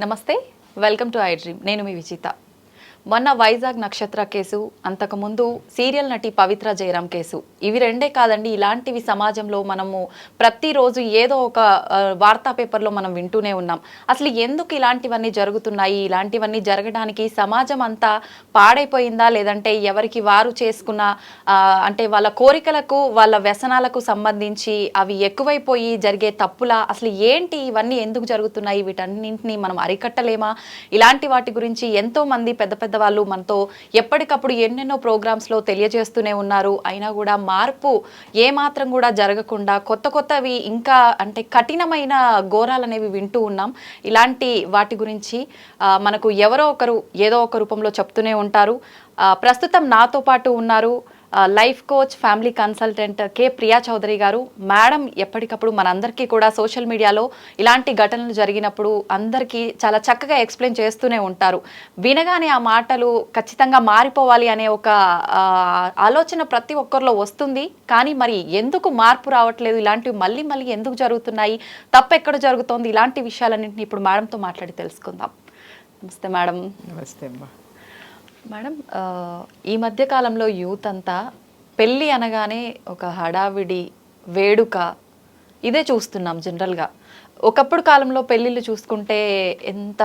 నమస్తే welcome to I dream. నేను మీ విచిత మొన్న వైజాగ్ నక్షత్ర కేసు అంతకుముందు సీరియల్ నటి పవిత్ర జయరాం కేసు. ఇవి రెండే కాదండి ఇలాంటివి సమాజంలో మనము ప్రతిరోజు ఏదో ఒక వార్తా పేపర్లో మనం వింటూనే ఉన్నాం. అసలు ఎందుకు ఇలాంటివన్నీ జరుగుతున్నాయి? ఇలాంటివన్నీ జరగడానికి సమాజం అంతా పాడైపోయిందా? లేదంటే ఎవరికి వారు చేసుకున్న అంటే వాళ్ళ కోరికలకు వాళ్ళ వ్యసనాలకు సంబంధించి అవి ఎక్కువైపోయి జరిగే తప్పులా? అసలు ఏంటి ఇవన్నీ ఎందుకు జరుగుతున్నాయి? వీటన్నింటినీ మనం అరికట్టలేమా? ఇలాంటి వాటి గురించి ఎంతోమంది పెద్ద పెద్ద వాళ్ళు మనతో ఎప్పటికప్పుడు ఎన్నెన్నో ప్రోగ్రామ్స్లో తెలియజేస్తూనే ఉన్నారు. అయినా కూడా మార్పు ఏ మాత్రం కూడా జరగకుండా కొత్త కొత్తవి ఇంకా అంటే కఠినమైన ఘోరాలు అనేవి వింటూ ఉన్నాం. ఇలాంటి వాటి గురించి మనకు ఎవరో ఒకరు ఏదో ఒక రూపంలో చెప్తూనే ఉంటారు. ప్రస్తుతం నాతో పాటు ఉన్నారు life coach family consultant K Priya Chaudhary గారు మేడం ఎప్పటికప్పుడు మనందరికీ కూడా సోషల్ మీడియాలో ఇలాంటి ఘటనలు జరిగినప్పుడు అందరికీ చాలా చక్కగా ఎక్స్ప్లెయిన్ చేస్తూనే ఉంటారు. వినగానే ఆ మాటలు ఖచ్చితంగా మారిపోవాలి అనే ఒక ఆలోచన ప్రతి ఒక్కరిలో వస్తుంది. కానీ మరి ఎందుకు మార్పు రావట్లేదు? ఇలాంటివి మళ్ళీ మళ్ళీ ఎందుకు జరుగుతున్నాయి? తప్పు ఎక్కడ జరుగుతోంది? ఇలాంటి విషయాలన్నింటినీ ఇప్పుడు మేడంతో మాట్లాడి తెలుసుకుందాం. నమస్తే మేడం. నమస్తే అమ్మా. మేడం ఈ మధ్య కాలంలో యూత్ అంతా పెళ్ళి అనగానే ఒక హడావిడి వేడుక ఇదే చూస్తున్నాం జనరల్గా. ఒకప్పుడు కాలంలో పెళ్ళిళ్ళు చూసుకుంటే ఎంత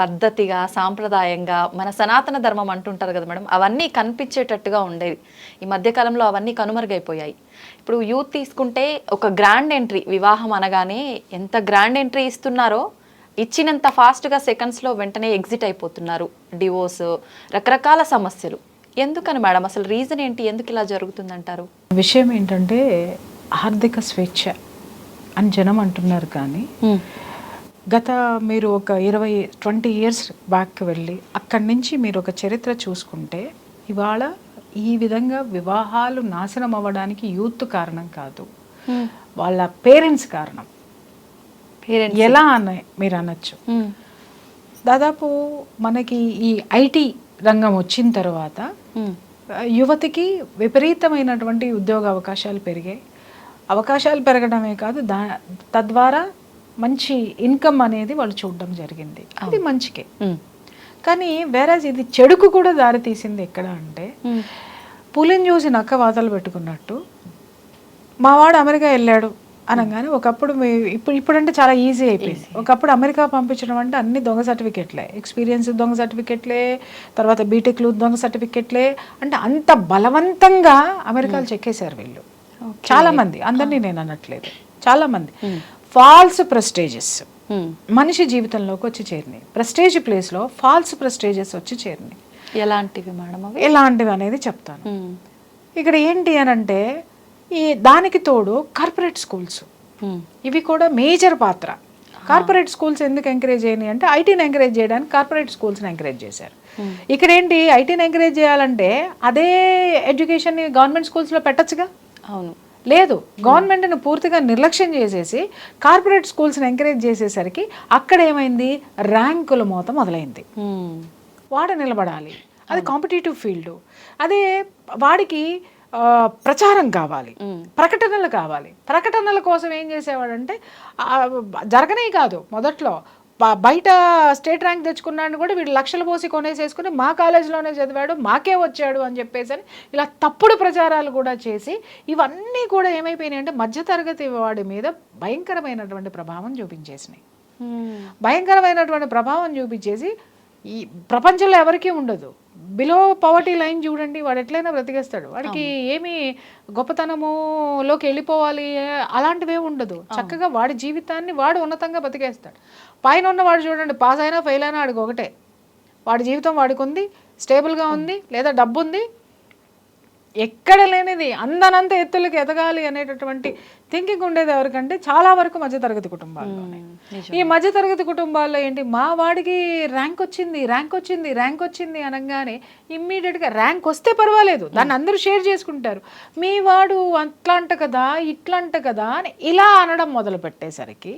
పద్ధతిగా సాంప్రదాయంగా మన సనాతన ధర్మం అంటుంటారు కదా మేడం అవన్నీ కనిపించేటట్టుగా ఉండేది ఈ మధ్యకాలంలో అవన్నీ కనుమరుగైపోయాయి. ఇప్పుడు యూత్ తీసుకుంటే ఒక గ్రాండ్ ఎంట్రీ వివాహం అనగానే ఎంత గ్రాండ్ ఎంట్రీ ఇస్తున్నారో ఇచ్చినంత ఫాస్ట్గా సెకండ్స్లో వెంటనే ఎగ్జిట్ అయిపోతున్నారు డివోర్స్ రకరకాల సమస్యలు. ఎందుకని మేడం? అసలు రీజన్ ఏంటి? ఎందుకు ఇలా జరుగుతుందంటారు? విషయం ఏంటంటే ఆర్థిక స్వేచ్ఛ అని జనం అంటున్నారు కానీ గత మీరు ఒక ఇరవై ట్వంటీ ఇయర్స్ బ్యాక్ వెళ్ళి అక్కడి నుంచి మీరు ఒక చరిత్ర చూసుకుంటే ఇవాళ ఈ విధంగా వివాహాలు నాశనం అవ్వడానికి యూత్ కారణం కాదు. వాళ్ళ పేరెంట్స్ కారణం. ఎలా అన్న మీరు అనొచ్చు? దాదాపు మనకి ఈ ఐటీ రంగం వచ్చిన తర్వాత యువతికి విపరీతమైనటువంటి ఉద్యోగ అవకాశాలు పెరిగాయి. అవకాశాలు పెరగడమే కాదు దా తద్వారా మంచి ఇన్కమ్ అనేది వాళ్ళు చూడడం జరిగింది. అది మంచికే. కానీ వేరే ఇది చెడుకు కూడా దారి తీసింది ఎక్కడ అంటే పులిని చూసి నక్క వాతలు పెట్టుకున్నట్టు మావాడు అమెరికా వెళ్ళాడు. అనగానే ఒకప్పుడు ఇప్పుడు ఇప్పుడంటే చాలా ఈజీ అయిపోయింది. ఒకప్పుడు అమెరికా పంపించడం అంటే అన్ని దొంగ సర్టిఫికెట్లే. ఎక్స్పీరియన్స్ దొంగ సర్టిఫికెట్లే తర్వాత బీటెక్లు దొంగ సర్టిఫికెట్లే. అంటే అంత బలవంతంగా అమెరికాలు చెక్కేశారు వీళ్ళు. చాలా మంది అందరినీ నేను అనట్లేదు. చాలా మంది ఫాల్స్ ప్రెస్టేజెస్ మనిషి జీవితంలోకి వచ్చి చేరినాయి. ప్రెస్టేజ్ ప్లేస్లో ఫాల్స్ ప్రెస్టేజెస్ వచ్చి చేరినాయి. ఎలాంటివి మేడం ఎలాంటివి అనేది చెప్తాను. ఇక్కడ ఏంటి అని అంటే ఈ దానికి తోడు కార్పొరేట్ స్కూల్స్. ఇవి కూడా మేజర్ పాత్ర. కార్పొరేట్ స్కూల్స్ ఎందుకు ఎంకరేజ్ చేయని అంటే ఐటీని ఎంకరేజ్ చేయడానికి కార్పొరేట్ స్కూల్స్ని ఎంకరేజ్ చేశారు. ఇక్కడ ఏంటి ఐటీని ఎంకరేజ్ చేయాలంటే అదే ఎడ్యుకేషన్ని గవర్నమెంట్ స్కూల్స్లో పెట్టచ్చుగా? అవును. లేదు. గవర్నమెంట్ని పూర్తిగా నిర్లక్ష్యం చేసేసి కార్పొరేట్ స్కూల్స్ని ఎంకరేజ్ చేసేసరికి అక్కడ ఏమైంది? ర్యాంకుల మోత మొదలైంది. వాడు నిలబడాలి. అది కాంపిటేటివ్ ఫీల్డ్. అదే వాడికి ప్రచారం కావాలి. ప్రకటనలు కావాలి. ప్రకటనల కోసం ఏం చేసేవాడంటే జరగనే కాదు మొదట్లో. బయట స్టేట్ ర్యాంక్ తెచ్చుకున్నాడు కూడా వీడు లక్షలు పోసి కొనేసేసుకుని మా కాలేజీలోనే చదివాడు మాకే వచ్చాడు అని చెప్పేసి అని ఇలా తప్పుడు ప్రచారాలు కూడా చేసి ఇవన్నీ కూడా ఏమైపోయినాయి అంటే మధ్యతరగతి వాడి మీద భయంకరమైనటువంటి ప్రభావం చూపించేసినాయి. భయంకరమైనటువంటి ప్రభావం చూపించేసి ఈ ప్రపంచంలో ఎవరికీ ఉండదు. బిలో పవర్టీ లైన్ చూడండి వాడు ఎట్లయినా బ్రతికేస్తాడు. వాడికి ఏమి గొప్పతనములోకి వెళ్ళిపోవాలి అలాంటివే ఉండదు. చక్కగా వాడి జీవితాన్ని వాడు ఉన్నతంగా బతికేస్తాడు. పైన ఉన్నవాడు చూడండి పాస్ అయినా ఫెయిల్ అయినా వాడికి ఒకటే. వాడి జీవితం వాడికి ఉంది స్టేబుల్గా ఉంది లేదా డబ్బు ఉంది ఎక్కడ లేనిది అందనంత ఎత్తులకి ఎదగాలి అనేటటువంటి థింకింగ్ ఉండేది ఎవరికంటే చాలా వరకు మధ్యతరగతి కుటుంబాల్లోనే. ఈ మధ్యతరగతి కుటుంబాల్లో ఏంటి మా వాడికి ర్యాంక్ వచ్చింది ర్యాంక్ వచ్చింది ర్యాంక్ వచ్చింది అనగానే ఇమ్మీడియట్గా ర్యాంక్ వస్తే పర్వాలేదు. దాన్ని అందరూ షేర్ చేసుకుంటారు. మీ వాడు అట్లా అంట కదా ఇట్లా అంట కదా అని ఇలా అనడం మొదలు పెట్టేసరికి.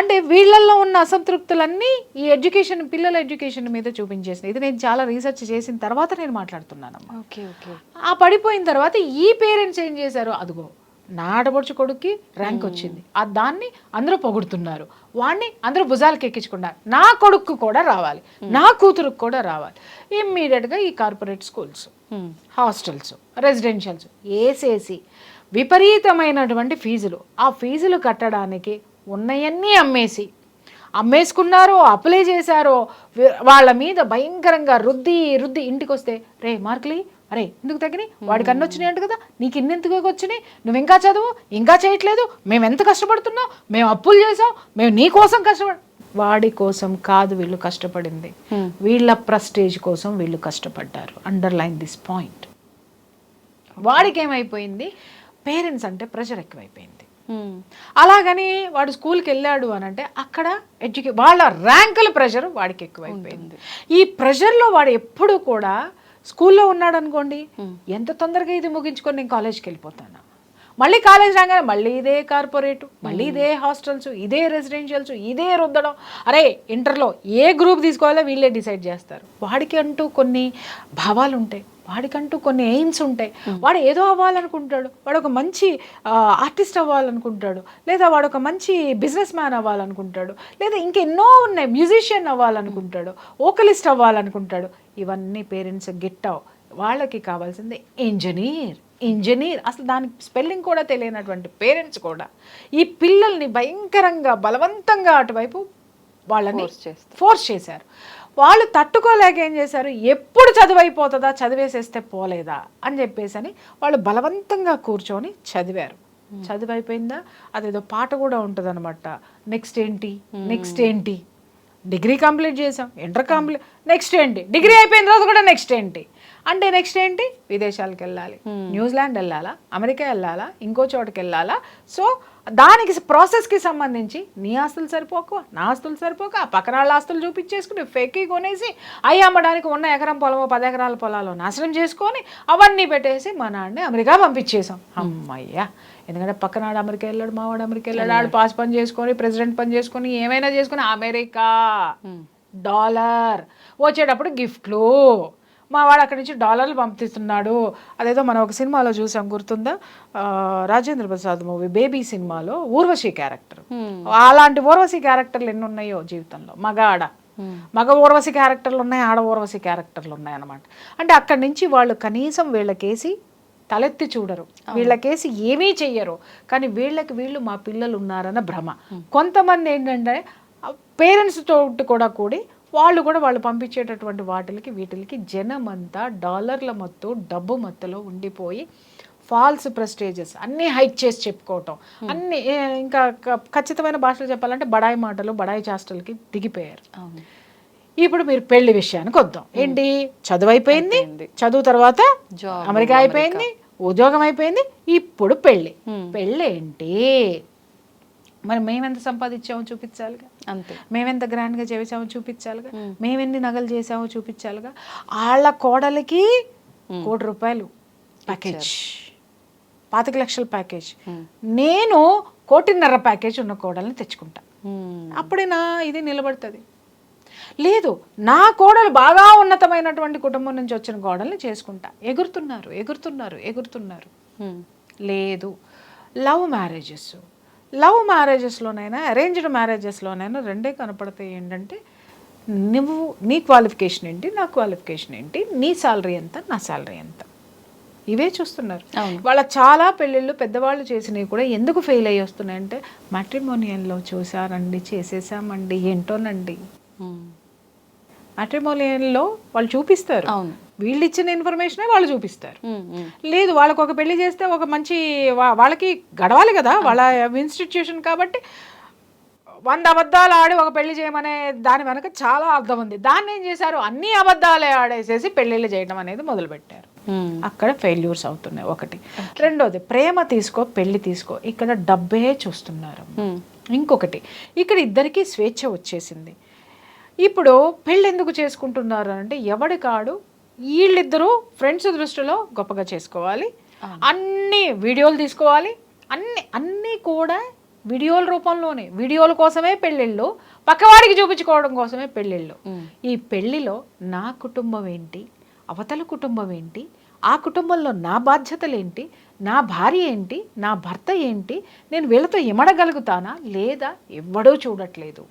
అంటే వీళ్ళల్లో ఉన్న అసంతృప్తులన్నీ ఈ ఎడ్యుకేషన్ పిల్లల ఎడ్యుకేషన్ మీద చూపించేసింది. ఇది నేను చాలా రీసెర్చ్ చేసిన తర్వాత నేను మాట్లాడుతున్నానమ్మా. Okay okay. ఆ పడిపోయిన తర్వాత ఈ పేరెంట్స్ ఏం చేశారు? అదిగో నా కొడుక్కి ర్యాంక్ వచ్చింది. ఆ దాన్ని అందరూ పొగుడుతున్నారు. వాడిని అందరూ భుజాలకు ఎక్కించుకున్నారు నా కొడుకు కూడా రావాలి. నా కూతురుకు కూడా రావాలి. ఇమ్మీడియట్గా ఈ కార్పొరేట్ స్కూల్స్. హాస్టల్స్ రెసిడెన్షియల్స్ వేసేసి విపరీతమైనటువంటి ఫీజులు. ఆ ఫీజులు కట్టడానికి ఉన్నయన్నీ అమ్మేసి. అమ్మేసుకున్నారో అప్లై చేశారో వాళ్ళ మీద భయంకరంగా రుద్ది రుద్ది ఇంటికి వస్తే రే మార్కులి అరే ఎందుకు తగ్గినాయి? వాడికి అన్ని వచ్చినాయి అంట కదా నీకు ఇన్నెందుకు వచ్చినాయి? నువ్వు ఇంకా చదువు? ఇంకా చేయట్లేదు? మేము ఎంత కష్టపడుతున్నాం? మేము అప్పులు చేసాం మేము నీ కోసం కష్టపడ వాడి కోసం కాదు వీళ్ళు కష్టపడింది. వీళ్ళ ప్రస్టేజ్ కోసం వీళ్ళు కష్టపడ్డారు. Underline this point. వాడికి ఏమైపోయింది పేరెంట్స్ అంటే ప్రెషర్ ఎక్కువైపోయింది. అలాగని వాడు స్కూల్కి వెళ్ళాడు అని అంటే అక్కడ ఎడ్యుకే వాళ్ళ ర్యాంకుల ప్రెషర్ వాడికి ఎక్కువైపోయింది. ఈ ప్రెషర్లో వాడు ఎప్పుడు కూడా స్కూల్లో ఉన్నాడు అనుకోండి ఎంత తొందరగా ఇది ముగించుకొని నేను కాలేజ్కి వెళ్ళిపోతాను. మళ్ళీ కాలేజ్ రాగానే మళ్ళీ ఇదే కార్పొరేట్ మళ్ళీ ఇదే హాస్టల్స్ ఇదే రెసిడెన్షియల్స్ ఇదే రుద్దడం. అరే ఇంటర్లో ఏ గ్రూప్ తీసుకోవాలో వీళ్ళే డిసైడ్ చేస్తారు. వాడికి అంటూ కొన్ని భావాలు ఉంటాయి వాడికంటూ కొన్ని ఎయిమ్స్ ఉంటాయి. వాడు ఏదో అవ్వాలనుకుంటాడు. వాడు ఒక మంచి ఆర్టిస్ట్ అవ్వాలనుకుంటాడు. లేదా వాడు ఒక మంచి బిజినెస్ మ్యాన్ అవ్వాలనుకుంటాడు. లేదా ఇంకెన్నో ఉన్నాయి మ్యూజిషియన్ అవ్వాలనుకుంటాడు. ఓకలిస్ట్ అవ్వాలనుకుంటాడు. ఇవన్నీ పేరెంట్స్ గిట్టవు వాళ్ళకి కావాల్సింది ఇంజనీర్ ఇంజనీర్ అసలు దానికి స్పెల్లింగ్ కూడా తెలియనటువంటి పేరెంట్స్ కూడా ఈ పిల్లల్ని భయంకరంగా బలవంతంగా అటువైపు వాళ్ళని. ఫోర్స్ చేశారు. వాళ్ళు తట్టుకోలేక ఏం చేశారు? ఎప్పుడు చదువు అయిపోతుందా చదివేసేస్తే పోలేదా? అని చెప్పేసి అని వాళ్ళు బలవంతంగా కూర్చొని చదివారు. చదువు అయిపోయిందా అదేదో పాట కూడా ఉంటుంది అనమాట నెక్స్ట్ ఏంటి నెక్స్ట్ ఏంటి? డిగ్రీ కంప్లీట్ చేసాం ఇంటర్ కంప్లీట్ నెక్స్ట్ ఏంటి? డిగ్రీ అయిపోయిన తర్వాత కూడా నెక్స్ట్ ఏంటి? అంటే నెక్స్ట్ ఏంటి? విదేశాలకు వెళ్ళాలి. న్యూజిలాండ్ వెళ్ళాలా? అమెరికా వెళ్ళాలా? ఇంకో చోటకి వెళ్ళాలా? సో దానికి ప్రాసెస్కి సంబంధించి నీ ఆస్తులు సరిపోకు నా ఆస్తులు సరిపోక పక్కన వాళ్ళ ఆస్తులు చూపించేసుకుని ఫెక్కి కొనేసి అవి అమ్మడానికి ఉన్న ఎకరం పొలమో పది ఎకరాల పొలాలు నాశనం చేసుకొని అవన్నీ పెట్టేసి మా నాన్నని అమెరికా పంపించేసాం అమ్మయ్యా! ఎందుకంటే పక్కనాడు అమెరికా వెళ్ళాడు మావాడు అమెరికా వెళ్ళాడు ఆడు పాస్ పని చేసుకొని ప్రెసిడెంట్ పని చేసుకొని ఏమైనా చేసుకొని అమెరికా. డాలర్. వచ్చేటప్పుడు గిఫ్ట్లు. మా వాడు అక్కడి నుంచి డాలర్లు పంపిస్తున్నాడు. అదేదో మనం ఒక సినిమాలో చూసాం గుర్తుందా? రాజేంద్ర ప్రసాద్ మూవీ బేబీ సినిమాలో ఊర్వశి క్యారెక్టర్. అలాంటి ఊర్వశి క్యారెక్టర్లు ఎన్ని ఉన్నాయో జీవితంలో? మగ ఆడ మగ ఊర్వశి క్యారెక్టర్లు ఉన్నాయి ఆడ ఊర్వశి క్యారెక్టర్లు ఉన్నాయి అన్నమాట. అంటే అక్కడి నుంచి వాళ్ళు కనీసం వీళ్ళకేసి తలెత్తి చూడరు. వీళ్ళకేసి ఏమీ చెయ్యరు. కానీ వీళ్ళకి వీళ్ళు మా పిల్లలు ఉన్నారన్న భ్రమ. కొంతమంది ఏంటంటే పేరెంట్స్ తోటి కూడా కూడి వాళ్ళు కూడా వాళ్ళు పంపించేటటువంటి వాటికి వీటికి జనమంతా డాలర్ల మత్తు డబ్బు మత్తులో ఉండిపోయి ఫాల్స్ ప్రెస్టేజెస్ అన్నీ హైక్ చేసి చెప్పుకోవటం. అన్ని ఇంకా ఖచ్చితమైన భాషలో చెప్పాలంటే బడాయి మాటలు బడాయి చేష్టలకి దిగిపోయారు. ఇప్పుడు మీరు పెళ్ళి విషయానికి వద్దాం. ఏంటి? చదువు అయిపోయింది. చదువు తర్వాత అమెరికా అయిపోయింది ఉద్యోగం అయిపోయింది ఇప్పుడు పెళ్ళి పెళ్ళి ఏంటి మరి మేమెంత సంపాదించామో చూపించాలిగా. అంతే. మేమెంత గ్రాండ్గా చేసామో చూపించాలిగా. మేమెన్ని నగలు చేసామో చూపించాలిగా. వాళ్ళ కోడలికి కోటి రూపాయలు ప్యాకేజ్ పాతిక లక్షల ప్యాకేజ్ నేను కోటిన్నర ప్యాకేజ్ ఉన్న కోడల్ని తెచ్చుకుంటా. అప్పుడే నా ఇది నిలబడుతుంది. లేదు నా కోడలు బాగా ఉన్నతమైనటువంటి కుటుంబం నుంచి వచ్చిన కోడల్ని చేసుకుంటా. ఎగురుతున్నారు ఎగురుతున్నారు ఎగురుతున్నారు. లేదు లవ్ మ్యారేజెస్. లవ్ మ్యారేజెస్లోనైనా అరేంజ్డ్ మ్యారేజెస్లోనైనా రెండే కనపడతాయి. ఏంటంటే నువ్వు నీ క్వాలిఫికేషన్ ఏంటి నా క్వాలిఫికేషన్ ఏంటి నీ శాలరీ ఎంత నా శాలరీ ఎంత. ఇవే చూస్తున్నారు. వాళ్ళ చాలా పెళ్ళిళ్ళు పెద్దవాళ్ళు చేసినవి కూడా ఎందుకు ఫెయిల్ అయ్యి వస్తున్నాయంటే మ్యాట్రిమోనియల్లో చూసారండి చేసేసామండి ఏంటోనండి. మ్యాట్రిమోనియల్లో వాళ్ళు చూపిస్తారు. వీళ్ళు ఇచ్చిన ఇన్ఫర్మేషనే వాళ్ళు చూపిస్తారు. లేదు వాళ్ళకు ఒక పెళ్ళి చేస్తే ఒక మంచి వాళ్ళకి గడవాలి కదా వాళ్ళ ఇన్స్టిట్యూషన్ కాబట్టి వంద అబద్ధాలు ఆడి ఒక పెళ్ళి చేయమనే దాని వెనక చాలా అర్థం ఉంది. దాన్ని ఏం చేశారు? అన్ని అబద్ధాలే ఆడేసేసి పెళ్ళిళ్ళు చేయడం అనేది మొదలుపెట్టారు. అక్కడ ఫెయిల్యూర్స్ అవుతున్నాయి. ఒకటి. రెండోది ప్రేమ తీసుకో పెళ్ళి తీసుకో. ఇక్కడ డబ్బే చూస్తున్నారు. ఇంకొకటి ఇక్కడ ఇద్దరికి స్వేచ్ఛ వచ్చేసింది. ఇప్పుడు పెళ్ళి ఎందుకు చేసుకుంటున్నారు అంటే ఎవడి కాడు? వీళ్ళిద్దరూ ఫ్రెండ్స్ దృష్టిలో గొప్పగా చేసుకోవాలి. అన్ని వీడియోలు తీసుకోవాలి. అన్ని అన్నీ కూడా వీడియోల రూపంలోనే. వీడియోల కోసమే పెళ్ళిళ్ళు. పక్కవాడికి చూపించుకోవడం కోసమే పెళ్ళిళ్ళు. ఈ పెళ్ళిలో నా కుటుంబం ఏంటి? అవతల కుటుంబం ఏంటి? ఆ కుటుంబంలో నా బాధ్యతలు ఏంటి? నా భార్య ఏంటి? నా భర్త ఏంటి? నేను వీళ్ళతో ఇమడగలుగుతానా? లేదా ఎవ్వడూ చూడట్లేదు.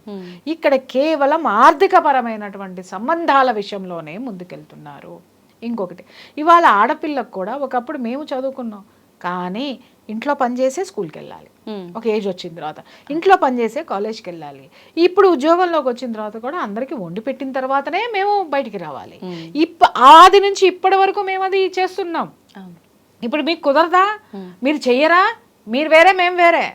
ఇక్కడ కేవలం ఆర్థికపరమైనటువంటి సంబంధాల విషయంలోనే ముందుకెళ్తున్నారు. ఇంకొకటి ఇవాళ ఆడపిల్లకు కూడా ఒకప్పుడు మేము చదువుకున్నాం. కానీ ఇంట్లో పనిచేసే స్కూల్కి వెళ్ళాలి ఒక ఏజ్ వచ్చిన తర్వాత. ఇంట్లో పనిచేసే కాలేజ్కి వెళ్ళాలి ఇప్పుడు ఉద్యోగంలోకి వచ్చిన తర్వాత కూడా అందరికీ వండి పెట్టిన తర్వాతనే మేము బయటికి రావాలి. ఇప్ప ఆది నుంచి ఇప్పటి వరకు మేము అది చేస్తున్నాం ఇప్పుడు మీకు కుదరదా? మీరు చెయ్యరా? మీరు వేరే మేము వేరే.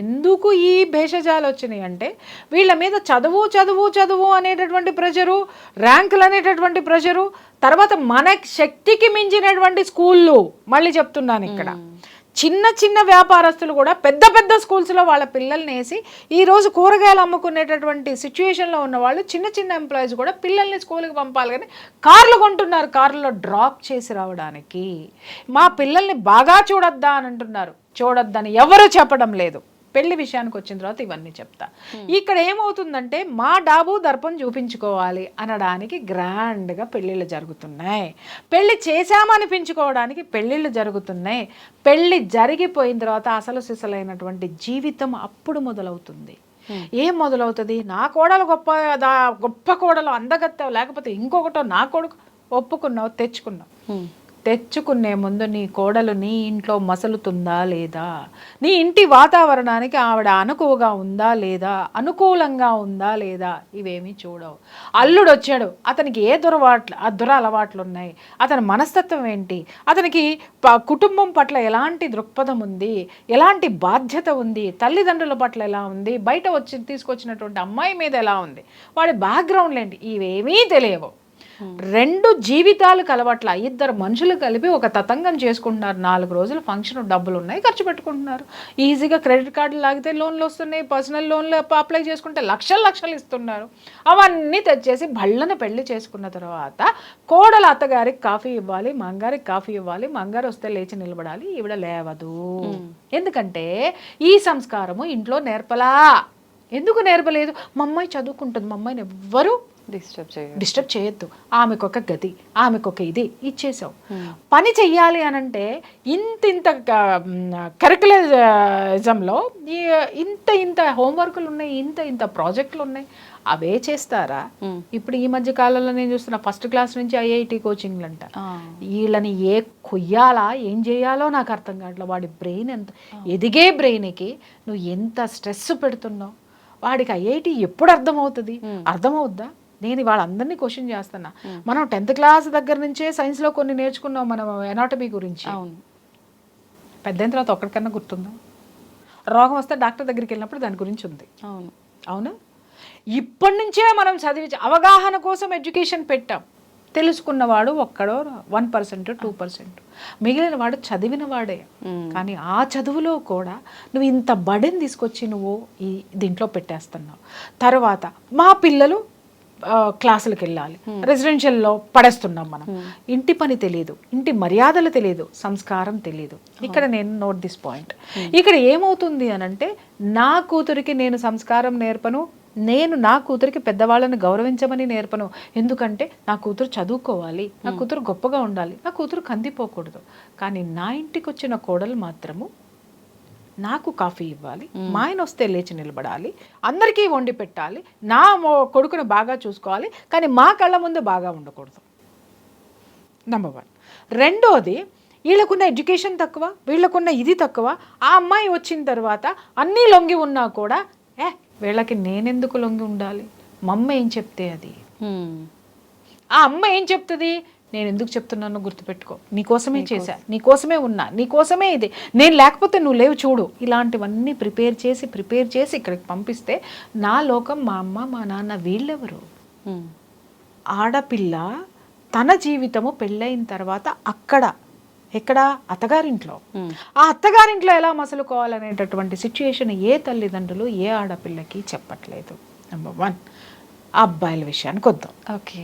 ఎందుకు ఈ భేషజాలు వచ్చినాయి అంటే వీళ్ళ మీద చదువు చదువు చదువు అనేటటువంటి ప్రెషరు ర్యాంకులు అనేటటువంటి ప్రెషరు తర్వాత మన శక్తికి మించినటువంటి స్కూళ్ళు మళ్ళీ చెప్తున్నాను ఇక్కడ. చిన్న చిన్న వ్యాపారస్తులు కూడా పెద్ద పెద్ద స్కూల్స్లో వాళ్ళ పిల్లల్ని వేసి ఈరోజు కూరగాయలు అమ్ముకునేటటువంటి సిచ్యువేషన్లో ఉన్న వాళ్ళు చిన్న చిన్న ఎంప్లాయీస్ కూడా పిల్లల్ని స్కూల్కి పంపాలి కానీ కార్లు కొంటున్నారు. కార్లలో డ్రాప్ చేసి రావడానికి. మా పిల్లల్ని బాగా చూడొద్దా అని అంటున్నారు. చూడొద్దని ఎవరు చెప్పడం లేదు. పెళ్ళి విషయానికి వచ్చిన తర్వాత ఇవన్నీ చెప్తా. ఇక్కడ ఏమవుతుందంటే మా డాబు దర్పం చూపించుకోవాలి అనడానికి గ్రాండ్గా పెళ్ళిళ్ళు జరుగుతున్నాయి. పెళ్ళి చేశామనిపించుకోవడానికి పెళ్ళిళ్ళు జరుగుతున్నాయి. పెళ్ళి జరిగిపోయిన తర్వాత అసలు సిసలైనటువంటి జీవితం అప్పుడు మొదలవుతుంది. ఏం మొదలవుతుంది? నా కోడలు గొప్ప గొప్ప కోడలు అందగత్తావు లేకపోతే ఇంకొకటో నా కొడుకు ఒప్పుకున్నావు తెచ్చుకున్నావు. తెచ్చుకునే ముందు నీ కోడలు నీ ఇంట్లో మసలుతుందా లేదా? నీ ఇంటి వాతావరణానికి ఆవిడ అనుకువగా ఉందా లేదా? అనుకూలంగా ఉందా లేదా? ఇవేమీ చూడవు. అల్లుడు వచ్చాడు అతనికి ఏ దురవాట్లు ఆ దుర అలవాట్లు ఉన్నాయి అతని మనస్తత్వం ఏంటి? అతనికి ప- కుటుంబం పట్ల ఎలాంటి దృక్పథం ఉంది? ఎలాంటి బాధ్యత ఉంది? తల్లిదండ్రుల పట్ల ఎలా ఉంది? బయట వచ్చి తీసుకొచ్చినటువంటి అమ్మాయి మీద ఎలా ఉంది? వాడి బ్యాక్గ్రౌండ్ ఏంటి ఇవేమీ తెలియవు. రెండు జీవితాలు కలవట్ల ఇద్దరు మనుషులు కలిపి ఒక తతంగం చేసుకుంటున్నారు. నాలుగు రోజులు ఫంక్షన్ డబ్బులు ఉన్నాయి ఖర్చు పెట్టుకుంటున్నారు. ఈజీగా క్రెడిట్ కార్డులు లాగితే లోన్లు వస్తున్నాయి పర్సనల్ లోన్లు అప్లై చేసుకుంటే లక్షలు లక్షలు ఇస్తున్నారు. అవన్నీ తెచ్చేసి భళ్ళన పెళ్ళి చేసుకున్న తర్వాత కోడలు అత్తగారికి కాఫీ ఇవ్వాలి మంగారికి కాఫీ ఇవ్వాలి మంగారు వస్తే లేచి నిలబడాలి ఈవిడ లేవదు. ఎందుకంటే ఈ సంస్కారము ఇంట్లో నేర్పలా. ఎందుకు నేర్పలేదు? మా అమ్మాయి చదువుకుంటుంది మా అమ్మాయిని ఎవ్వరూ డిస్టర్బ్ చేయ డిస్టర్బ్ చేయొద్దు. ఆమెకు ఒక గది ఆమెకు ఒక ఇది ఇచ్చేసావు. పని చెయ్యాలి అనంటే ఇంత ఇంత కరికులరిజంలో ఇంత ఇంత హోంవర్క్లు ఉన్నాయి ఇంత ఇంత ప్రాజెక్టులు ఉన్నాయి అవే చేస్తారా? ఇప్పుడు ఈ మధ్య కాలంలో నేను చూస్తున్నా ఫస్ట్ క్లాస్ నుంచి ఐఐటి కోచింగ్లు అంట వీళ్ళని ఏ కొయ్యాలా ఏం చేయాలో నాకు అర్థం కావట్లేదు వాడి బ్రెయిన్ ఎంత ఎదిగే బ్రెయిన్కి నువ్వు ఎంత స్ట్రెస్ పెడుతున్నావు? వాడికి ఐఐటి ఎప్పుడు అర్థమవుతుంది? అర్థమవుద్దా? నేను వాళ్ళందరినీ క్వశ్చన్ చేస్తున్నా. మనం టెన్త్ క్లాస్ దగ్గర నుంచే సైన్స్లో కొన్ని నేర్చుకున్నాం మనం ఎనాటమీ గురించి. అవును. పెద్దయిన తర్వాత ఒక్కడికన్నా గుర్తుందా? రోగం వస్తే డాక్టర్ దగ్గరికి వెళ్ళినప్పుడు దాని గురించి ఉంది. అవును. అవునా? ఇప్పటి నుంచే మనం చదివి అవగాహన కోసం ఎడ్యుకేషన్ పెట్టాం. తెలుసుకున్నవాడు ఒక్కడో వన్ పర్సెంట్ టూ పర్సెంట్ మిగిలిన వాడు చదివిన వాడే. కానీ ఆ చదువులో కూడా నువ్వు ఇంత బడెన్ తీసుకొచ్చి నువ్వు ఈ దీంట్లో పెట్టేస్తున్నావు. తర్వాత మా పిల్లలు క్లాసులకు వెళ్ళాలి. రెసిడెన్షియల్లో పడేస్తున్నాం మనం. ఇంటి పని తెలియదు ఇంటి మర్యాదలు తెలియదు సంస్కారం తెలియదు ఇక్కడ నేను నోట్ దిస్ పాయింట్. ఇక్కడ ఏమవుతుంది అనంటే నా కూతురికి నేను సంస్కారం నేర్పను నేను నా కూతురికి పెద్దవాళ్ళని గౌరవించమని నేర్పను. ఎందుకంటే నా కూతురు చదువుకోవాలి. నా కూతురు గొప్పగా ఉండాలి. నా కూతురు కందిపోకూడదు. కానీ నా ఇంటికి వచ్చిన కోడలు మాత్రము నాకు కాఫీ ఇవ్వాలి మా ఆయన వస్తే లేచి నిలబడాలి అందరికీ వండి పెట్టాలి నా కొడుకును బాగా చూసుకోవాలి కానీ మా కళ్ళ ముందు బాగా ఉండకూడదు. నెంబర్ వన్ రెండోది వీళ్ళకున్న ఎడ్యుకేషన్ తక్కువ వీళ్ళకున్న ఇది తక్కువ ఆ అమ్మాయి వచ్చిన తర్వాత అన్నీ లొంగి ఉన్నా కూడా ఏ వీళ్ళకి నేనెందుకు లొంగి ఉండాలి? మా అమ్మ ఏం చెప్తే అది? ఆ అమ్మ ఏం చెప్తుంది? నేను ఎందుకు చెప్తున్నానో గుర్తుపెట్టుకో. నీకోసమే చేశా. నీకోసమే ఉన్నా. నీకోసమే ఇది. నేను లేకపోతే నువ్వు లేవు చూడు. ఇలాంటివన్నీ ప్రిపేర్ చేసి ప్రిపేర్ చేసి ఇక్కడికి పంపిస్తే నా లోకం మా అమ్మ మా నాన్న వీళ్ళెవరు? ఆడపిల్ల తన జీవితము పెళ్ళైన తర్వాత అక్కడ ఎక్కడ? అత్తగారింట్లో. ఆ అత్తగారింట్లో ఎలా మసలుకోవాలనేటటువంటి సిచ్యుయేషన్ ఏ తల్లిదండ్రులు ఏ ఆడపిల్లకి చెప్పట్లేదు. Number one. ఆ అబ్బాయిల విషయానికి వద్దాం. ఓకే.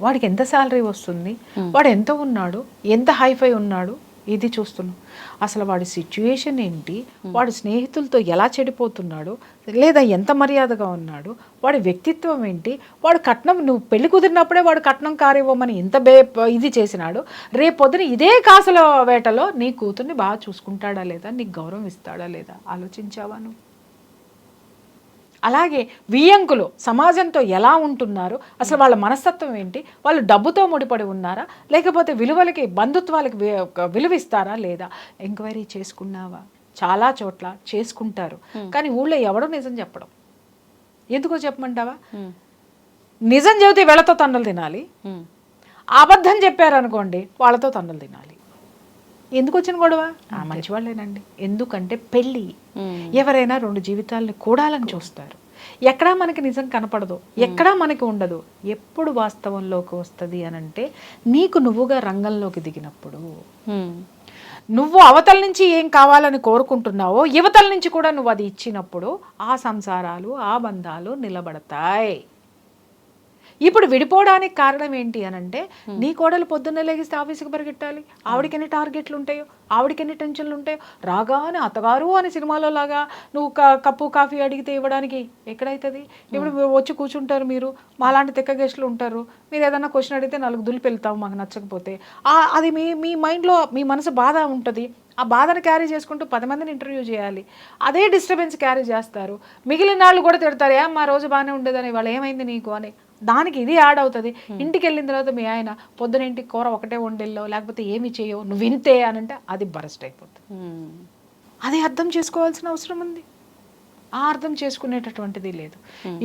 వాడికి ఎంత శాలరీ వస్తుంది? వాడు ఎంత ఉన్నాడు? ఎంత హైఫై ఉన్నాడు? ఇది చూస్తున్నాం. అసలు వాడి సిచ్యుయేషన్ ఏంటి? వాడి స్నేహితులతో ఎలా చెడిపోతున్నాడు? లేదా ఎంత మర్యాదగా ఉన్నాడు? వాడి వ్యక్తిత్వం ఏంటి? వాడు కట్నం నువ్వు పెళ్ళి కుదిరినప్పుడే వాడు కట్నం కారివ్వమని ఇంత బే ఇది చేసినాడు. రేపొద్దున ఇదే కాసుల వేటలో నీ కూతుర్ని బాగా చూసుకుంటాడా లేదా? నీకు గౌరవం ఇస్తాడా లేదా? ఆలోచించావా నువ్వు? అలాగే వియ్యంకులు సమాజంతో ఎలా ఉంటున్నారు? అసలు వాళ్ళ మనస్తత్వం ఏంటి? వాళ్ళు డబ్బుతో ముడిపడి ఉన్నారా? లేకపోతే విలువలకి బంధుత్వాలకి వి- ఒక విలువ ఇస్తారా లేదా? ఎంక్వైరీ చేసుకున్నావా? చాలా చోట్ల చేసుకుంటారు. కానీ ఊళ్ళో ఎవడో నిజం చెప్పడం. ఎందుకో చెప్పమంటావా? నిజం చెబితే వీళ్ళతో తండలు తినాలి. అబద్ధం చెప్పారనుకోండి వాళ్ళతో తండలు తినాలి. ఎందుకు వచ్చిన గొడవ? ఆ మంచి వాళ్ళేనండి ఎందుకంటే పెళ్ళి. ఎవరైనా రెండు జీవితాలని కూడాలని చూస్తారు. ఎక్కడా మనకి నిజం కనపడదు. ఎక్కడా మనకి ఉండదు. ఎప్పుడు వాస్తవంలోకి వస్తుంది అని అంటే నీకు నువ్వుగా రంగంలోకి దిగినప్పుడు నువ్వు అవతల నుంచి ఏం కావాలని కోరుకుంటున్నావో యువతల నుంచి కూడా నువ్వు అది ఇచ్చినప్పుడు ఆ సంసారాలు ఆ బంధాలు నిలబడతాయి. ఇప్పుడు విడిపోవడానికి కారణం ఏంటి అని అంటే నీ కోడలు పొద్దున్నే లేగిస్తే ఆఫీస్కి పరిగెట్టాలి. ఆవిడకి ఎన్ని టార్గెట్లు ఉంటాయో ఆవిడకి ఎన్ని టెన్షన్లు ఉంటాయో రాగానే అత్తగారు అని సినిమాలో లాగా నువ్వు కప్పు కాఫీ అడిగితే ఇవ్వడానికి ఎక్కడైతుంది? ఇప్పుడు వచ్చి కూర్చుంటారు మీరు మాలాంటి తెక్క గెస్టులు ఉంటారు మీరు ఏదైనా క్వశ్చన్ అడిగితే నాలుగు దులిపి వెళ్తాం మాకు నచ్చకపోతే. అది మీ మీ మైండ్లో మీ మనసు బాధ ఉంటుంది. ఆ బాధను క్యారీ చేసుకుంటూ పది మందిని ఇంటర్వ్యూ చేయాలి. అదే డిస్టర్బెన్స్ క్యారీ చేస్తారు. మిగిలిన వాళ్ళు కూడా తిడతారు ఏ మా రోజు బాగానే ఉండేదని వాళ్ళు ఏమైంది నీకు? అని. దానికి ఇది యాడ్ అవుతుంది. ఇంటికి వెళ్ళిన తర్వాత మీ ఆయన పొద్దున ఇంటికి కూర ఒకటే వండెళ్ళో లేకపోతే ఏమి చేయవు నువ్వు వింతే అని అంటే అది బరస్ట్ అయిపోతుంది అది అర్థం చేసుకోవాల్సిన అవసరం ఉంది. ఆ అర్థం చేసుకునేటటువంటిది లేదు.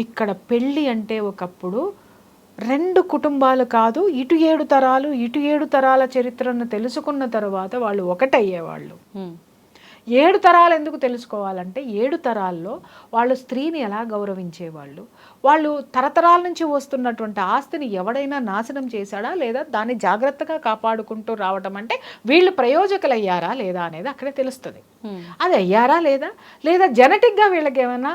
ఇక్కడ పెళ్ళి అంటే ఒకప్పుడు రెండు కుటుంబాలు కాదు ఇటు ఏడు తరాలు ఇటు ఏడు తరాల చరిత్రను తెలుసుకున్న తర్వాత వాళ్ళు ఒకటయ్యేవాళ్ళు. ఏడు తరాలు ఎందుకు తెలుసుకోవాలంటే ఏడు తరాల్లో వాళ్ళు స్త్రీని ఎలా గౌరవించేవాళ్ళు? వాళ్ళు తరతరాల నుంచి వస్తున్నటువంటి ఆస్తిని ఎవడైనా నాశనం చేశాడా? లేదా దాన్ని జాగ్రత్తగా కాపాడుకుంటూ రావటం అంటే వీళ్ళు ప్రయోజకులు అయ్యారా లేదా అనేది అక్కడే తెలుస్తుంది. అది అయ్యారా లేదా? లేదా జెనెటిక్గా వీళ్ళకి ఏమైనా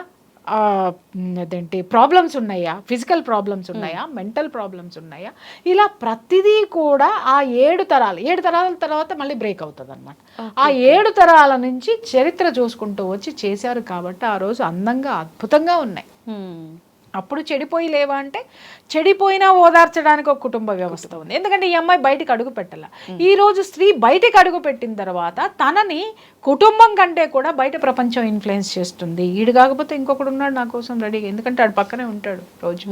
అదేంటి ప్రాబ్లమ్స్ ఉన్నాయా? ఫిజికల్ ప్రాబ్లమ్స్ ఉన్నాయా? మెంటల్ ప్రాబ్లమ్స్ ఉన్నాయా? ఇలా ప్రతిదీ కూడా ఆ ఏడు తరాలు ఏడు తరాల తర్వాత మళ్ళీ బ్రేక్ అవుతుంది అనమాట ఆ ఏడు తరాల నుంచి చరిత్ర చూసుకుంటూ వచ్చి చేశారు కాబట్టి ఆ రోజు అందంగా అద్భుతంగా ఉన్నాయి. ఉమ్, అప్పుడు చెడిపోయి లేవా అంటే చెడిపోయినా ఓదార్చడానికి ఒక కుటుంబ వ్యవస్థ ఉంది. ఎందుకంటే ఈ అమ్మాయి బయటికి అడుగు పెట్టాల. ఈ రోజు స్త్రీ బయటికి అడుగు పెట్టిన తర్వాత తనని కుటుంబం కంటే కూడా బయట ప్రపంచం ఇన్ఫ్లుయెన్స్ చేస్తుంది. ఈడు కాకపోతే ఇంకొకడు ఉన్నాడు నా కోసం రెడీగా ఎందుకంటే ఆడు పక్కనే ఉంటాడు రోజు.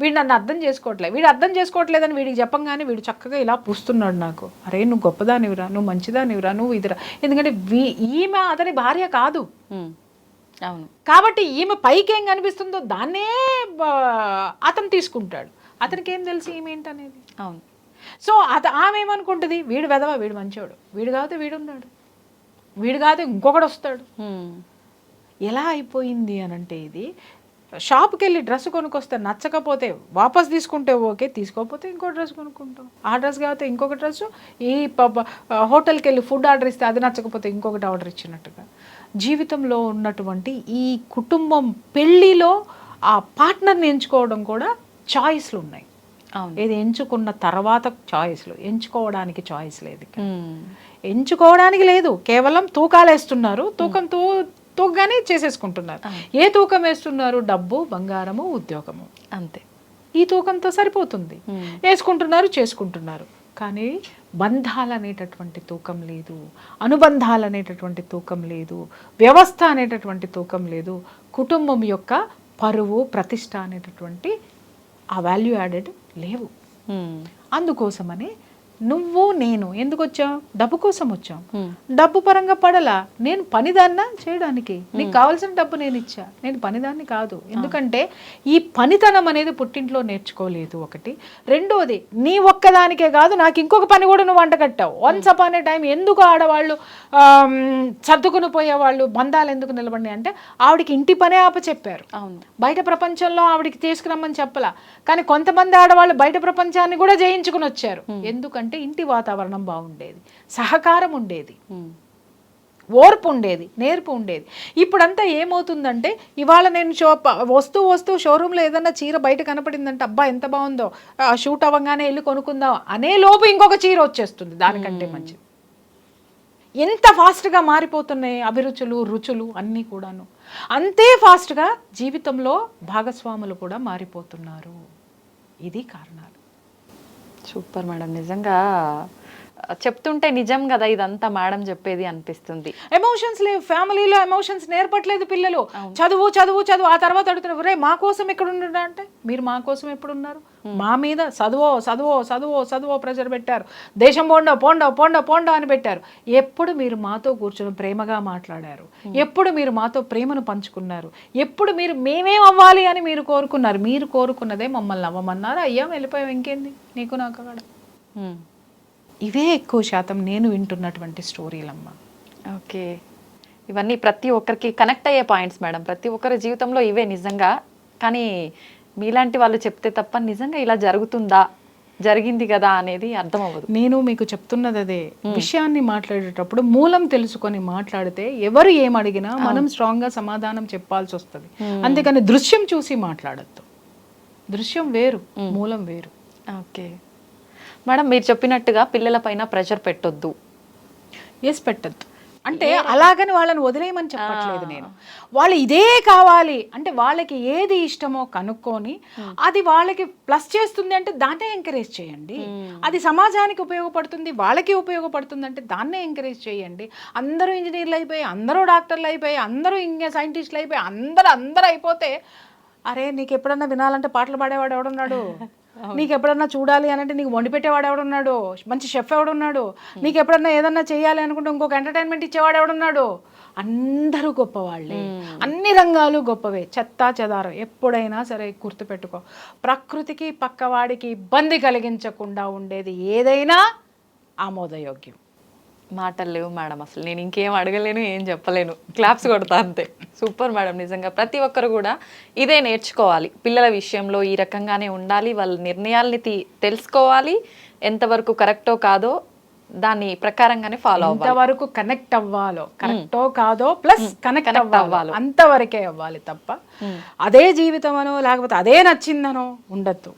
వీడు నన్ను అర్థం చేసుకోవట్లేదు వీడు అర్థం చేసుకోవట్లేదని వీడికి చెప్పంగానే వీడు చక్కగా ఇలా పూస్తున్నాడు నాకు. అరే నువ్వు గొప్పదానివిరా నువ్వు మంచిదానివిరా నువ్వు ఇదిరా. ఎందుకంటే వీ- ఈమె అతని భార్య కాదు. అవును. కాబట్టి ఈమె పైకి ఏం కనిపిస్తుందో దాన్నే అతను తీసుకుంటాడు. అతనికి ఏం తెలుసు ఈమె ఏంటనేది? అవును. సో అత ఆమె ఏమనుకుంటుంది వీడు వెదవా వీడు మంచోడు. వీడు కాదు వీడున్నాడు. వీడు కాదు ఇంకొకడు వస్తాడు. ఎలా అయిపోయింది అని అంటే ఇది షాప్కి వెళ్ళి డ్రెస్ కొనుక్కొస్తే నచ్చకపోతే వాపస్ తీసుకుంటే ఓకే తీసుకోకపోతే ఇంకో డ్రెస్ కొనుక్కుంటాం. ఆ డ్రెస్ కాకపోతే ఇంకొక డ్రెస్ ఈ హోటల్కి వెళ్ళి ఫుడ్ ఆర్డర్ ఇస్తే అది నచ్చకపోతే ఇంకొకటి ఆర్డర్ ఇచ్చినట్టుగా. జీవితంలో ఉన్నటువంటి ఈ కుటుంబం పెళ్ళిలో ఆ పార్ట్నర్ని ఎంచుకోవడం కూడా చాయిస్లు ఉన్నాయి. ఇది ఎంచుకున్న తర్వాత చాయిస్లు ఎంచుకోవడానికి చాయిస్ లేదు ఎంచుకోవడానికి లేదు కేవలం తూకాలు వేస్తున్నారు తూకం తూ తూగ్గానే చేసేసుకుంటున్నారు. ఏ తూకం వేస్తున్నారు? డబ్బు బంగారము ఉద్యోగము. అంతే. ఈ తూకంతో సరిపోతుంది. వేసుకుంటున్నారు చేసుకుంటున్నారు. కానీ బంధాలు అనేటటువంటి తూకం లేదు అనుబంధాలు అనేటటువంటి తూకం లేదు వ్యవస్థ అనేటటువంటి తూకం లేదు కుటుంబం యొక్క పరువు ప్రతిష్ట అనేటటువంటి ఆ వాల్యూ యాడెడ్ లేవు. అందుకోసమని నువ్వు నేను. ఎందుకు వచ్చాం డబ్బు కోసం వచ్చాం. డబ్బు పరంగా పడలా. నేను పనిదాన్నా చేయడానికి. నీకు కావాల్సిన డబ్బు నేను ఇచ్చా. నేను పనిదాన్ని కాదు. ఎందుకంటే ఈ పనితనం అనేది పుట్టింట్లో నేర్చుకోలేదు ఒకటి. రెండోది నీ ఒక్కదానికే కాదు నాకు ఇంకొక పని కూడా నువ్వు వంట కట్టావు. వన్స్ అపాన్ ఏ టైం ఎందుకు ఆడవాళ్ళు సర్దుకుని పోయేవాళ్ళు బంధాలు ఎందుకు నిలబడినాయి అంటే ఆవిడకి ఇంటి పనే ఆప చెప్పారు అవును. బయట ప్రపంచంలో ఆవిడకి తీసుకురమ్మని చెప్పలా. కానీ కొంతమంది ఆడవాళ్ళు బయట ప్రపంచాన్ని కూడా జయించుకుని వచ్చారు. ఎందుకంటే ఇంటి వాతావరణం బాగుండేది సహకారం ఉండేది. ఓర్పు ఉండేది నేర్పు ఉండేది. ఇప్పుడంతా ఏమవుతుందంటే ఇవాళ నేను షో వస్తూ వస్తూ షోరూంలో ఏదన్నా చీర బయట కనపడిందంటే అబ్బా ఎంత బాగుందో షూట్ అవ్వగానే వెళ్ళి కొనుక్కుందాం అనే లోపు ఇంకొక చీర వచ్చేస్తుంది దానికంటే మంచిది. ఎంత ఫాస్ట్గా మారిపోతున్నాయి అభిరుచులు రుచులు అన్నీ కూడాను. అంతే ఫాస్ట్గా జీవితంలో భాగస్వాములు కూడా మారిపోతున్నారు. ఇది కారణాలు. Super madam. నిజంగా చెప్తుంటే నిజం కదా ఇదంతా మేడం చెప్పేది అనిపిస్తుంది. ఎమోషన్స్ లేవు ఫ్యామిలీలో ఎమోషన్స్ నేర్పట్లేదు పిల్లలు. చదువు చదువు చదువు ఆ తర్వాత అడుగుతున్నారు రే మా కోసం ఎక్కడ ఉండడా అంటే మీరు మా కోసం ఎప్పుడు ఉన్నారు మా మీద చదువో చదువో చదువో చదువో ప్రెషర్ పెట్టారు. దేశం పోండో పోండో పోండో పోండో అని పెట్టారు. ఎప్పుడు మీరు మాతో కూర్చొని ప్రేమగా మాట్లాడారు? ఎప్పుడు మీరు మాతో ప్రేమను పంచుకున్నారు? ఎప్పుడు మీరు మేమేం అవ్వాలి అని మీరు కోరుకున్నారు? మీరు కోరుకున్నదే మమ్మల్ని అవ్వమన్నారు అయ్యా వెళ్ళిపోయాం ఇంకేంది? నీకు నాకు అక్కడ. ఇవే ఎక్కువ శాతం నేను వింటున్నటువంటి స్టోరీలమ్మా. ఓకే. ఇవన్నీ ప్రతి ఒక్కరికి కనెక్ట్ అయ్యే పాయింట్స్ మేడం. ప్రతి ఒక్కరి జీవితంలో ఇవే నిజంగా. కానీ మీలాంటి వాళ్ళు చెప్తే తప్ప నిజంగా ఇలా జరుగుతుందా? జరిగింది కదా అనేది అర్థం అవ్వదు. నేను మీకు చెప్తున్నది అదే. విషయాన్ని మాట్లాడేటప్పుడు మూలం తెలుసుకొని మాట్లాడితే ఎవరు ఏం అడిగినా మనం స్ట్రాంగ్గా సమాధానం చెప్పాల్సి వస్తుంది. అంతేకాని దృశ్యం చూసి మాట్లాడద్దు. దృశ్యం వేరు మూలం వేరు. ఓకే. మేడం మీరు చెప్పినట్టుగా పిల్లల పైన ప్రెషర్ పెట్టొద్దు. ఎస్ పెట్టద్దు. అంటే అలాగని వాళ్ళని వదిలేయమని చెప్పట్లేదు నేను. వాళ్ళు ఇదే కావాలి. అంటే వాళ్ళకి ఏది ఇష్టమో కనుక్కొని అది వాళ్ళకి ప్లస్ చేస్తుంది అంటే దాన్నే ఎంకరేజ్ చేయండి. అది సమాజానికి ఉపయోగపడుతుంది వాళ్ళకి ఉపయోగపడుతుంది అంటే దాన్నే ఎంకరేజ్ చేయండి. అందరూ ఇంజనీర్లు అయిపోయి అందరూ డాక్టర్లు అయిపోయి అందరూ ఇంకే సైంటిస్టులు అయిపోయి అందరూ అందరూ అయిపోతే అరే నీకు ఎప్పుడన్నా వినాలంటే పాటలు పాడేవాడు ఎవడున్నాడు? నీకు ఎప్పుడన్నా చూడాలి అని అంటే నీకు వండి పెట్టేవాడు ఎవడున్నాడు? మంచి షెఫ్ ఎవడున్నాడు? నీకు ఎప్పుడన్నా ఏదన్నా చేయాలి అనుకుంటే ఇంకొక ఎంటర్టైన్మెంట్ ఇచ్చేవాడు ఎవడున్నాడు? అందరూ గొప్పవాళ్ళే. అన్ని రంగాలు గొప్పవే. చెత్తా చెదారం. ఎప్పుడైనా సరే గుర్తుపెట్టుకో. ప్రకృతికి పక్కవాడికి ఇబ్బంది కలిగించకుండా ఉండేది ఏదైనా ఆమోదయోగ్యం. మాటలు లేవు మేడం అసలు. నేను ఇంకేం అడగలేను ఏం చెప్పలేను. క్లాప్స్ కొడతా అంతే. సూపర్ మేడం నిజంగా. ప్రతి ఒక్కరు కూడా ఇదే నేర్చుకోవాలి. పిల్లల విషయంలో ఈ రకంగానే ఉండాలి వాళ్ళ నిర్ణయాల్ని తెలుసుకోవాలి. ఎంతవరకు కరెక్టో కాదో దాని ప్రకారంగానే ఫాలో అవ్వాలి. ఎంతవరకు కనెక్ట్ అవ్వాలో కరెక్టో కాదో ప్లస్ కనెక్ట్ అవ్వాలి. అంతవరకే అవ్వాలి తప్ప అదే జీవితం అనో లేకపోతే అదే నచ్చిందనో ఉండద్దు.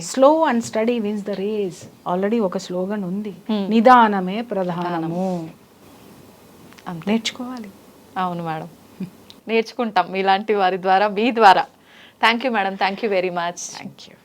Slow and steady wins the race already ఒక స్లోగన్ ఉంది. నిదానమే ప్రధానము. నేర్చుకోవాలి. అవును మేడం. నేర్చుకుంటాం. ఇలాంటి వారి ద్వారా మీ ద్వారా. Thank you madam thank you very much thank you